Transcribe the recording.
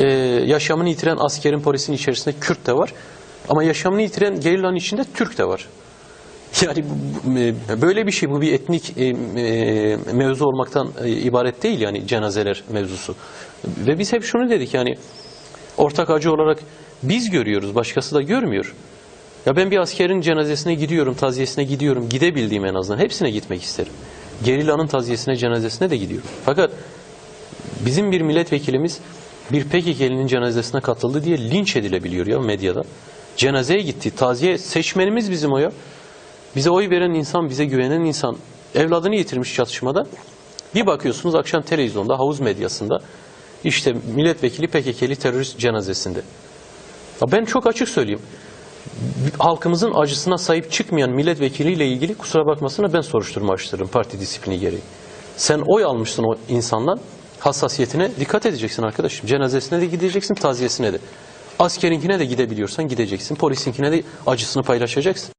e, yaşamını yitiren askerin polisin içerisinde Kürt de var. Ama yaşamını yitiren gerillanın içinde Türk de var. Yani böyle bir şey bu bir etnik e, mevzu olmaktan e, ibaret değil yani cenazeler mevzusu. Ve biz hep şunu dedik yani ortak acı olarak biz görüyoruz başkası da görmüyor. Ya ben bir askerin cenazesine gidiyorum, taziyesine gidiyorum. Gidebildiğim en azından. Hepsine gitmek isterim. Gerillanın taziyesine, cenazesine de gidiyorum. Fakat bizim bir milletvekilimiz bir PKK'linin cenazesine katıldı diye linç edilebiliyor ya medyada. Cenazeye gitti. Taziye seçmenimiz bizim o ya. Bize oy veren insan, bize güvenen insan evladını yitirmiş çatışmada. Bir bakıyorsunuz akşam televizyonda, havuz medyasında işte milletvekili PKK'li terörist cenazesinde. Ya ben çok açık söyleyeyim. Halkımızın acısına sahip çıkmayan milletvekiliyle ilgili kusura bakmasına ben soruşturma açtırırım parti disiplini gereği. Sen oy almışsın o insandan hassasiyetine dikkat edeceksin arkadaşım. Cenazesine de gideceksin, taziyesine de. Askerinkine de gidebiliyorsan gideceksin. Polisinkine de acısını paylaşacaksın.